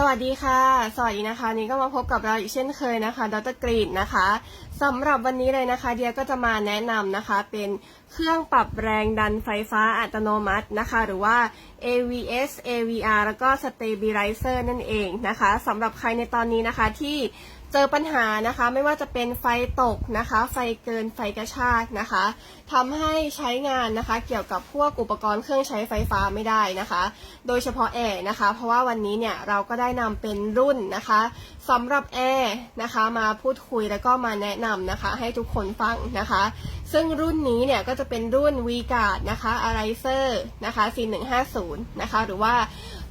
สวัสดีค่ะ สวัสดีนะคะ นี่ก็มาพบกับเราอีกเช่นเคยนะคะ ดรกรีนนะคะสำหรับวันนี้เลยนะคะ เดียก็จะมาแนะนำนะคะ เป็นเครื่องปรับแรงดันไฟฟ้าอัตโนมัตินะคะ หรือว่า AVS AVR แล้วก็ Stabilizer นั่นเองนะคะสำหรับใครในตอนนี้นะคะที่เจอปัญหานะคะไม่ว่าจะเป็นไฟตกนะคะ ไฟเกินไฟกระชากนะคะทำให้ใช้งานนะคะ เกี่ยวกับพวกอุปกรณ์เครื่องใช้ไฟฟ้าไม่ได้นะคะ โดยเฉพาะแอร์นะคะ เพราะว่าวันนี้เนี่ยเราก็ได้นำเป็นรุ่นนะคะสำหรับแอร์นะคะมาพูดคุยแล้วก็มาแนะนำนะคะ ให้ทุกคนฟังนะคะ ซึ่งรุ่นนี้เนี่ยก็จะเป็นรุ่น v g u a r d นะคะ Arizer นะคะ C150 นะคะหรือว่า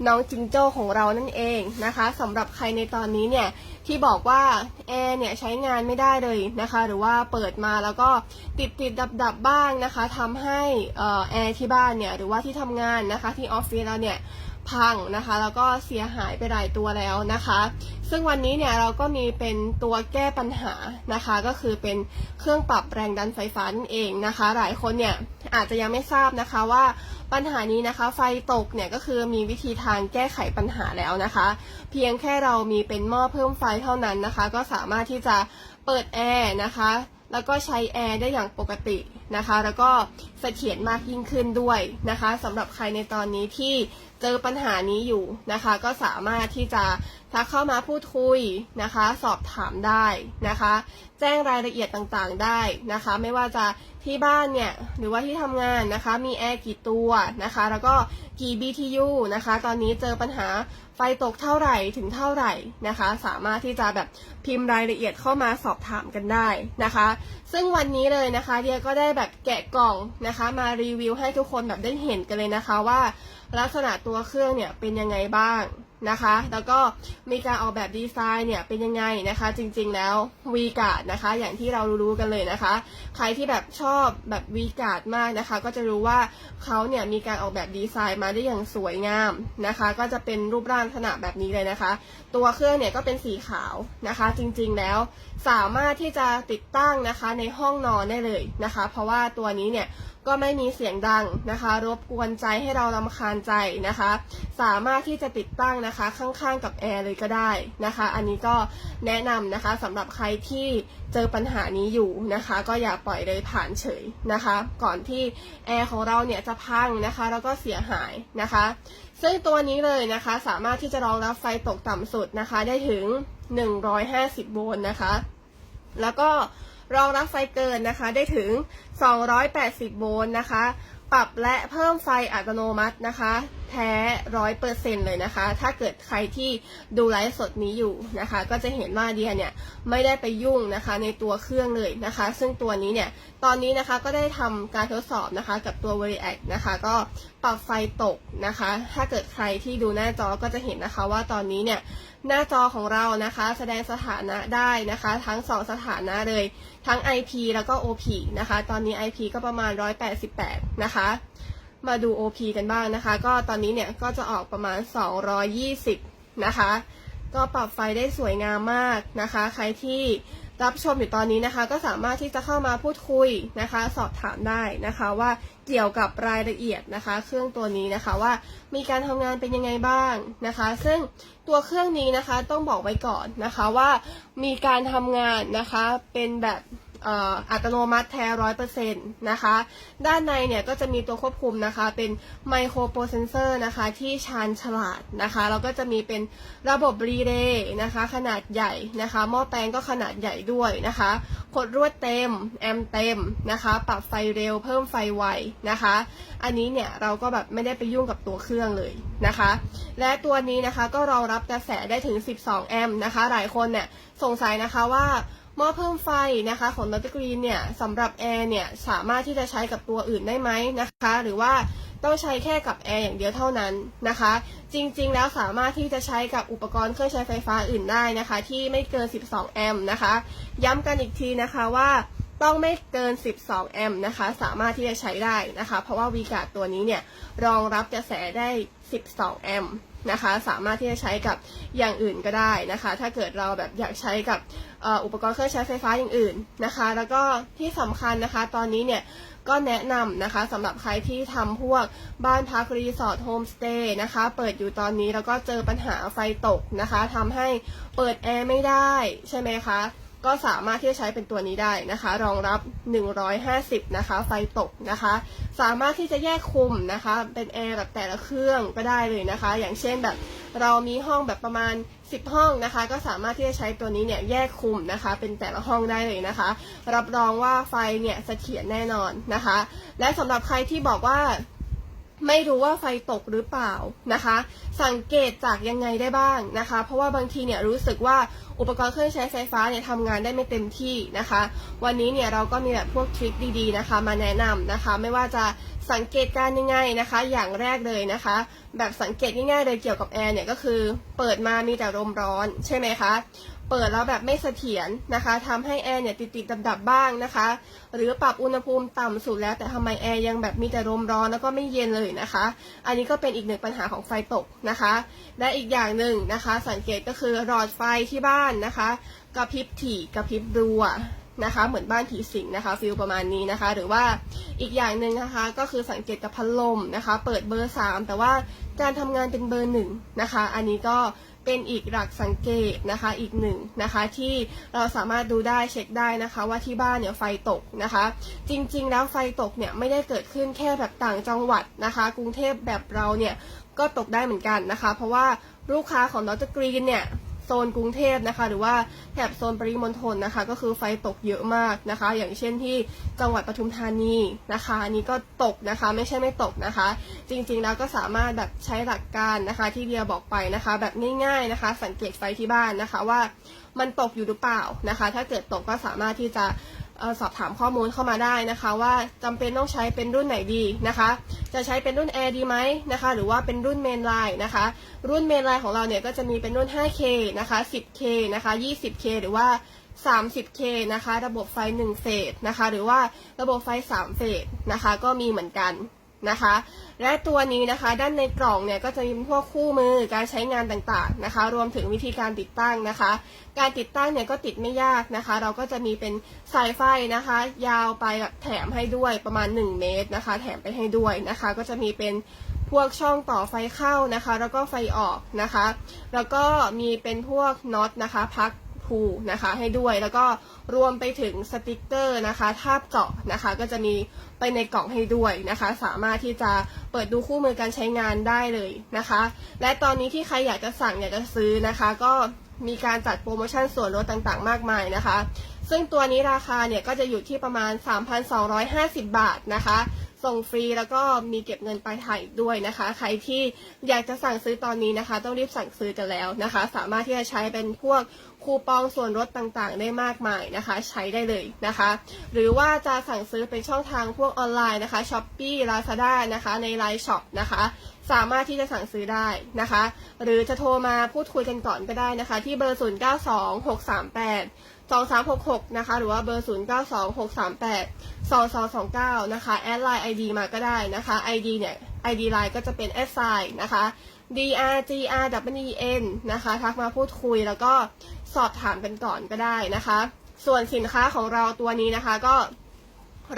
น้องจิงโจ้ของเรานั่นเองนะคะสำหรับใครในตอนนี้เนี่ยที่บอกว่าแอร์เนี่ยใช้งานไม่ได้เลยนะคะ หรือว่าเปิดมาแล้วก็ติดติดดับดับบ้างนะคะทำให้อ่อแอร์ที่บ้านเนี่ยหรือว่าที่ทำงานนะคะที่ออฟฟิศเราเนี่ย พังนะคะ แล้วก็เสียหายไปหลายตัวแล้วนะคะ ซึ่งวันนี้เนี่ยเราก็มีเป็นตัวแก้ปัญหานะคะ ก็คือเป็นเครื่องปรับแรงดันไฟฟ้านั่นเองนะคะ หลายคนเนี่ยอาจจะยังไม่ทราบนะคะว่าปัญหานี้นะคะ ไฟตกเนี่ยก็คือมีวิธีทางแก้ไขปัญหาแล้วนะคะ เพียงแค่เรามีเป็นหม้อเพิ่มไฟเท่านั้นนะคะ ก็สามารถที่จะเปิดแอร์นะคะแล้วก็ใช้แอร์ได้อย่างปกติ นะคะ แล้วก็เสถียรมากยิ่งขึ้นด้วยนะคะสำหรับใครในตอนนี้ที่เจอปัญหานี้อยู่นะคะ ก็สามารถที่จะทักเข้ามาพูดคุยนะคะ สอบถามได้นะคะ แจ้งรายละเอียดต่างๆได้นะคะ ไม่ว่าจะที่บ้านเนี่ยหรือว่าที่ทำงานนะคะ มีแอร์กี่ตัวนะคะ แล้วก็กี่ BTU นะคะ ตอนนี้เจอปัญหาไฟตกเท่าไหร่ถึงเท่าไหร่นะคะ สามารถที่จะแบบพิมพ์รายละเอียดเข้ามาสอบถามกันได้นะคะซึ่งวันนี้เลยนะคะเดียก็ได้แบบแกะกล่องนะคะ มารีวิวให้ทุกคนแบบได้เห็นกันเลยนะคะว่า ลักษณะตัวเครื่องเนี่ยเป็นยังไงบ้าง นะคะ แล้วก็มีการออกแบบดีไซน์เนี่ยเป็นยังไงนะคะ จริงๆแล้ว v g a r d นะคะ อย่างที่เรารู้ๆกันเลยนะคะ ใครที่แบบชอบแบบ v g a r d มากนะคะ ก็จะรู้ว่าเขาเนี่ยมีการออกแบบดีไซน์มาได้อย่างสวยงามนะคะ ก็จะเป็นรูปร่างลักษณะแบบนี้เลยนะคะ ตัวเครื่องเนี่ยก็เป็นสีขาวนะคะ จริงๆแล้วสามารถที่จะติดตั้งนะคะในห้องนอนได้เลยนะคะ เพราะว่าตัวนี้เนี่ย ก็ไม่มีเสียงดังนะคะ รบกวนใจให้เราลำคาญใจนะคะ สามารถที่จะติดตั้งนะคะข้างๆกับแอร์เลยก็ได้นะคะ อันนี้ก็แนะนำนะคะสำหรับใครที่เจอปัญหานี้อยู่นะคะ ก็อย่าปล่อยเลยผ่านเฉยนะคะ ก่อนที่แอร์ของเราเนี่ยจะพังนะคะ แล้วก็เสียหายนะคะ ซึ่งตัวนี้เลยนะคะ สามารถที่จะรองรับไฟตกต่ำสุดนะคะ ได้ถึง 150 โวลต์นะคะ แล้วก็ รองรับไฟเกินนะคะได้ถึง 280 โวลต์นะคะ ปรับและเพิ่มไฟอัตโนมัตินะคะ แท้ร้อยเปอร์เซ็นเลยนะคะ ถ้าเกิดใครที่ดูไลฟ์สดนี้อยู่นะคะ ก็จะเห็นว่าเดียเนี่ยไม่ได้ไปยุ่งนะคะในตัวเครื่องเลยนะคะ ซึ่งตัวนี้เนี่ยตอนนี้นะคะก็ได้ทำการทดสอบนะคะกับตัว v a r i a c นะคะ ก็ปรับไฟตกนะคะ ถ้าเกิดใครที่ดูหน้าจอก็จะเห็นนะคะว่าตอนนี้เนี่ยหน้าจอของเรานะคะ แสดงสถานะได้นะคะ ทั้ง 2 สถานะเลย ทั้ง IP แล้วก็ OP นะคะ ตอนนี้ IP ก็ประมาณ 188 นะคะ มาดู OP กันบ้างนะคะ ก็ตอนนี้เนี่ยก็จะออกประมาณ 220 นะคะ ก็ปรับไฟได้สวยงามมากนะคะ ใครที่ รับชมอยู่ตอนนี้นะคะ ก็สามารถที่จะเข้ามาพูดคุยนะคะ สอบถามได้นะคะว่าเกี่ยวกับรายละเอียดนะคะ เครื่องตัวนี้นะคะว่ามีการทำงานเป็นยังไงบ้างนะคะ ซึ่งตัวเครื่องนี้นะคะต้องบอกไว้ก่อนนะคะว่ามีการทำงานนะคะเป็นแบบ อัตโนมัติแท้ร้อยเปอร์เซ็นต์นะคะ ด้านในเนี่ยก็จะมีตัวควบคุมนะคะ เป็นไมโครโปรเซสเซอร์นะคะ ที่ชาญฉลาดนะคะแล้วก็จะมีเป็นระบบรีเลย์นะคะ ขนาดใหญ่นะคะ หม้อแปลงก็ขนาดใหญ่ด้วยนะคะกดรวดเต็ม แอมเต็มนะคะ ปรับไฟเร็วเพิ่มไฟไวนะคะ อันนี้เนี่ยเราก็แบบไม่ได้ไปยุ่งกับตัวเครื่องเลยนะคะ และตัวนี้นะคะก็รองรับกระแสได้ถึง 12 แอมป์นะคะ หลายคนเนี่ยสงสัยนะคะว่า หม้อเพิ่มไฟนะคะของ n o t กรีนเนี่ยสำหรับแอร์เนี่ยสามารถที่จะใช้กับตัวอื่นได้ไหมนะคะ หรือว่าต้องใช้แค่กับแอร์อย่างเดียวเท่านั้นนะคะ จริงๆ แล้วสามารถที่จะใช้กับอุปกรณ์เครื่องใช้ไฟฟ้าอื่นได้นะคะ ที่ไม่เกิน 12 แอมป์นะคะ ย้ำกันอีกทีนะคะว่า ต้องไม่เกิน 12 แอมป์นะคะ สามารถที่จะใช้ได้นะคะ เพราะว่าวีการ์ดตัวนี้เนี่ยรองรับกระแสได้ 12 แอมป์นะคะ สามารถที่จะใช้กับอย่างอื่นก็ได้นะคะ ถ้าเกิดเราแบบอยากใช้กับอุปกรณ์เครื่องใช้ไฟฟ้าอย่างอื่นนะคะ แล้วก็ที่สำคัญนะคะ ตอนนี้เนี่ยก็แนะนำนะคะสำหรับใครที่ทำพวกบ้านพักรีสอร์ทโฮมสเตย์นะคะ เปิดอยู่ตอนนี้แล้วก็เจอปัญหาไฟตกนะคะทำให้เปิดแอร์ไม่ได้ใช่ไหมคะ ก็สามารถที่จะใช้เป็นตัวนี้ได้นะคะ รองรับ 150 นะคะ ไฟตกนะคะ สามารถที่จะแยกคุมนะคะ เป็นแอร์แบบแต่ละเครื่องก็ได้เลยนะคะ อย่างเช่นแบบเรามีห้องแบบประมาณ 10 ห้องนะคะ ก็สามารถที่จะใช้ตัวนี้เนี่ยแยกคุมนะคะ เป็นแต่ละห้องได้เลยนะคะ รับรองว่าไฟเนี่ยเสถียรแน่นอนนะคะ และสำหรับใครที่บอกว่า ไม่รู้ว่าไฟตกหรือเปล่านะคะ สังเกตจากยังไงได้บ้างนะคะ เพราะว่าบางทีเนี่ยรู้สึกว่าอุปกรณ์เครื่องใช้ไฟฟ้าเนี่ยทำงานได้ไม่เต็มที่นะคะ วันนี้เนี่ยเราก็มีแบบพวกทริคดีๆนะคะ มาแนะนำนะคะ ไม่ว่าจะสังเกตการยังไงนะคะ อย่างแรกเลยนะคะ แบบสังเกตง่ายๆเลยเกี่ยวกับแอร์เนี่ยก็คือ เปิดมามีแต่ลมร้อนใช่ไหมคะ เปิดแล้วแบบไม่เสถียรนะคะทำให้แอร์เนี่ยติดติดดับดับ้างนะคะ หรือปรับอุณหภูมิต่ำสุดแล้ว แต่ทำไมแอร์ยังแบบมีแต่ลมร้อนแล้วก็ไม่เย็นเลยนะคะ อันนี้ก็เป็นอีกหนึ่งปัญหาของไฟตกนะคะ และอีกอย่างหนึ่งนะคะ สังเกตก็คือหลอดไฟที่บ้านนะคะกระพริบถี่กระพริบรัว นะคะ เหมือนบ้านผีสิงนะคะฟิลประมาณนี้นะคะ หรือว่าอีกอย่างหนึ่งนะคะก็คือสังเกตกับพัดลมนะคะ เปิดเบอร์สามแต่ว่าการทำงานเป็นเบอร์หนึ่งนะคะ อันนี้ก็เป็นอีกหลักสังเกตนะคะอีกหนึ่งนะคะที่เราสามารถดูได้เช็คได้นะคะ ว่าที่บ้านเนี่ยไฟตกนะคะ จริงๆ แล้วไฟตกเนี่ยไม่ได้เกิดขึ้นแค่แบบต่างจังหวัดนะคะ กรุงเทพแบบเราเนี่ยก็ตกได้เหมือนกันนะคะ เพราะว่าลูกค้าของดรกรีนเนี่ย โซนกรุงเทพนะคะ หรือว่าแถบโซนปริมณฑลนะคะ ก็คือไฟตกเยอะมากนะคะ อย่างเช่นที่จังหวัดปทุมธานีนะคะอันนี้ก็ตกนะคะ ไม่ใช่ไม่ตกนะคะ จริงๆแล้วก็สามารถแบบใช้หลักการนะคะ ที่เดียบอกไปนะคะ แบบง่ายๆนะคะ สังเกตไฟที่บ้านนะคะว่ามันตกอยู่หรือเปล่านะคะ ถ้าเกิดตกก็สามารถที่จะ สอบถามข้อมูลเข้ามาได้นะคะ ว่าจำเป็นต้องใช้เป็นรุ่นไหนดีนะคะ จะใช้เป็นรุ่น Air ดีไหมนะคะ หรือว่าเป็นรุ่นเมนไลน์นะคะ รุ่นเมนไลน์ของเราเนี่ยก็จะมีเป็นรุ่น 5K นะคะ 10K นะคะ 20K หรือว่า 30K นะคะ ระบบไฟ 1 เฟสนะคะ หรือว่าระบบไฟ 3 เฟสนะคะ ก็มีเหมือนกัน นะคะ และตัวนี้นะคะ ด้านในกล่องเนี่ยก็จะมีพวกคู่มือการใช้งานต่างๆนะคะ รวมถึงวิธีการติดตั้งนะคะ การติดตั้งเนี่ยก็ติดไม่ยากนะคะ เราก็จะมีเป็นสายไฟนะคะ ยาวไปแบบแถมให้ด้วยประมาณ 1 เมตรนะคะ แถมไปให้ด้วยนะคะ ก็จะมีเป็นพวกช่องต่อไฟเข้านะคะ แล้วก็ไฟออกนะคะ แล้วก็มีเป็นพวกน็อตนะคะพัก พูนะคะ ให้ด้วยแล้วก็รวมไปถึงสติกเกอร์นะคะทาบเจาะนะคะ ก็จะมีไปในกล่องให้ด้วยนะคะ สามารถที่จะเปิดดูคู่มือการใช้งานได้เลยนะคะ และตอนนี้ที่ใครอยากจะสั่งอยากจะซื้อนะคะ ก็มีการจัดโปรโมชั่นส่วนลดต่างๆ มากมายนะคะ ซึ่งตัวนี้ราคาเนี่ยก็จะอยู่ที่ประมาณ 3,250 บาทนะคะ ส่งฟรีแล้วก็มีเก็บเงินปลายทางอีกด้วยนะคะ ใครที่อยากจะสั่งซื้อตอนนี้นะคะ ต้องรีบสั่งซื้อกันแล้วนะคะ สามารถที่จะใช้เป็นพวกคูปองส่วนลดต่างๆ ได้มากมายนะคะ ใช้ได้เลยนะคะ หรือว่าจะสั่งซื้อเป็นช่องทางพวกออนไลน์นะคะ s h อ p e e Lazada นะคะใน Line Shop นะคะสามารถที่จะสั่งซื้อได้นะคะ หรือจะโทรมาพูดคุยกันก่อนก็ได้นะคะ ที่เบอร์ 092638 2366 นะคะ หรือว่าเบอร์ 092638 2229 นะคะ แอดไลน์ ID มาก็ได้นะคะ ID เนี่ย ID ไลน์ก็จะเป็นแอดไซน์นะคะ drgrwn นะคะ ทักมาพูดคุยแล้วก็สอบถามกันก่อนก็ได้นะคะ ส่วนสินค้าของเราตัวนี้นะคะก็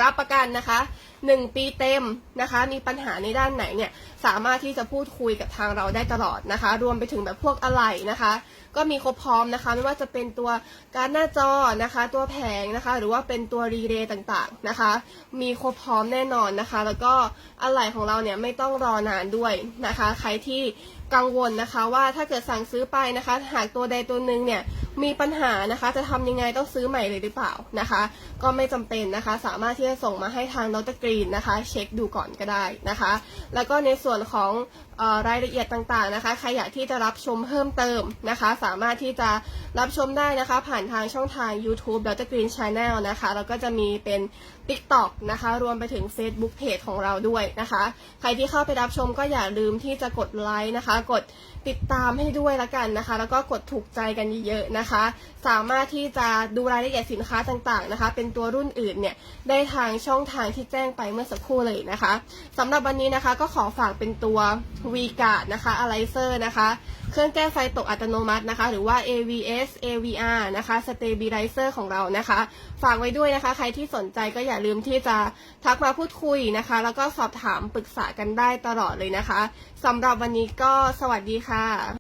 รับประกันนะคะ1ปีเต็มนะคะ มีปัญหาในด้านไหนเนี่ยสามารถที่จะพูดคุยกับทางเราได้ตลอดนะคะ รวมไปถึงแบบพวกอะไหล่นะคะ ก็มีครบพร้อมนะคะ ไม่ว่าจะเป็นตัวการหน้าจอนะคะ ตัวแผงนะคะ หรือว่าเป็นตัวรีเลย์ต่างๆนะคะ มีครบพร้อมแน่นอนนะคะ แล้วก็อะไหล่ของเราเนี่ยไม่ต้องรอนานด้วยนะคะ ใครที่ กังวลนะคะว่าถ้าเกิดสั่งซื้อไปนะคะ หากตัวใดตัวหนึ่งเนี่ยมีปัญหานะคะ จะทำยังไงต้องซื้อใหม่เลยหรือเปล่านะคะ ก็ไม่จำเป็นนะคะ สามารถที่จะส่งมาให้ทางดรกรีนนะคะ เช็คดูก่อนก็ได้นะคะ แล้วก็ในส่วนของออรายละเอียดต่างๆนะคะใครอยากที่จะรับชมเพิ่มเติมนะคะ สามารถที่จะรับชมได้นะคะ ผ่านทางช่องทาง YouTube Dr. Green Channel นะคะแล้วก็จะมีเป็น TikTok นะคะ รวมไปถึง Facebook Page ของเราด้วยนะคะ ใครที่เข้าไปรับชมก็อย่าลืมที่จะกดไลค์นะคะกดติดตามให้ด้วยละกันนะคะ แล้วก็กดถูกใจกันเยอะๆนะคะ สามารถที่จะดูรายละเอียดสินค้าต่างๆนะคะ เป็นตัวรุ่นอื่นเนี่ยได้ทางช่องทางที่แจ้งไปเมื่อสักครู่เลยนะคะสำหรับวันนี้นะคะก็ขอฝากเป็นตัว v g a r d นะคะ Alizer นะคะ เครื่องแก้ไฟตกอัตโนมัตินะคะ หรือว่า AVS AVR นะคะ Stabilizer ของเรานะคะ ฝากไว้ด้วยนะคะ ใครที่สนใจก็อย่าลืมที่จะทักมาพูดคุยนะคะ แล้วก็สอบถามปรึกษากันได้ตลอดเลยนะคะสำหรับวันนี้ก็สวัสดีค่ะ